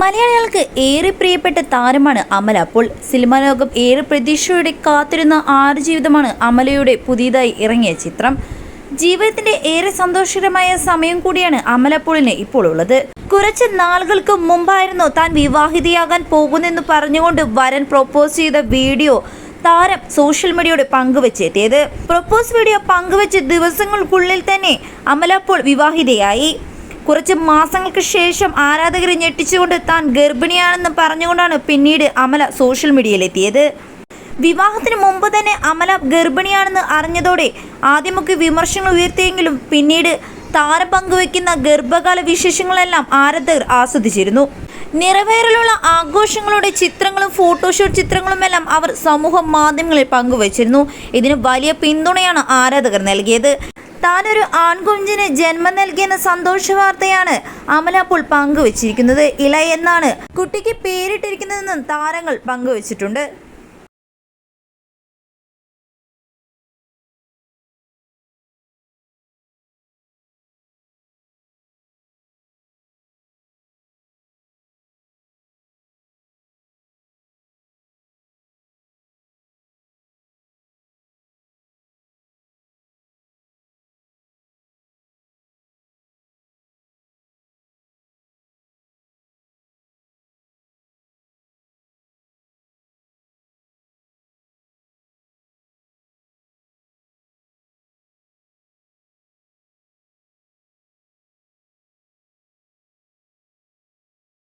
മലയാളികൾക്ക് ഏറെ പ്രിയപ്പെട്ട താരമാണ് അമല. അപ്പോൾ സിനിമാ ലോകം ഏറെ പ്രതീക്ഷയോടെ കാത്തിരുന്ന ആറ് ജീവിതമാണ് അമലയുടെ പുതിയതായി ഇറങ്ങിയ ചിത്രം. ജീവിതത്തിന്റെ ഏറെ സന്തോഷകരമായ സമയം കൂടിയാണ് അമലപ്പോളിന് ഇപ്പോൾ ഉള്ളത്. കുറച്ച് നാളുകൾക്ക് മുമ്പായിരുന്നു താൻ വിവാഹിതയാകാൻ പോകുന്നെന്ന് പറഞ്ഞുകൊണ്ട് വരൻ പ്രൊപ്പോസ് ചെയ്ത വീഡിയോ താരം സോഷ്യൽ മീഡിയയോട് പങ്കുവച്ചെത്തിയത്. പ്രൊപ്പോസ് വീഡിയോ പങ്കുവച്ച് ദിവസങ്ങൾക്കുള്ളിൽ തന്നെ അമല പോൾ വിവാഹിതയായി. കുറച്ച് മാസങ്ങൾക്ക് ശേഷം ആരാധകരെ ഞെട്ടിച്ചുകൊണ്ട് താൻ ഗർഭിണിയാണെന്ന് പറഞ്ഞുകൊണ്ടാണ് പിന്നീട് അമല സോഷ്യൽ മീഡിയയിലെത്തിയത്. വിവാഹത്തിന് മുമ്പ് തന്നെ അമല ഗർഭിണിയാണെന്ന് അറിഞ്ഞതോടെ ആദ്യമൊക്കെ വിമർശനങ്ങൾ ഉയർത്തിയെങ്കിലും പിന്നീട് താരം പങ്കുവയ്ക്കുന്ന ഗർഭകാല വിശേഷങ്ങളെല്ലാം ആരാധകർ ആസ്വദിച്ചിരുന്നു. നിറവേറലുള്ള ആഘോഷങ്ങളുടെ ചിത്രങ്ങളും ഫോട്ടോഷൂട്ട് ചിത്രങ്ങളുമെല്ലാം അവർ സമൂഹ മാധ്യമങ്ങളിൽ പങ്കുവച്ചിരുന്നു. ഇതിന് വലിയ പിന്തുണയാണ് ആരാധകർ നൽകിയത്. താനൊരു ആൺകുഞ്ഞിന് ജന്മം നൽകിയെന്ന സന്തോഷ വാർത്തയാണ് അമല അപ്പോൾ പങ്കുവച്ചിരിക്കുന്നത്. ഇല എന്നാണ്. കുട്ടിക്ക് പേരിട്ടിരിക്കുന്നതെന്നും താരങ്ങൾ പങ്കുവച്ചിട്ടുണ്ട്.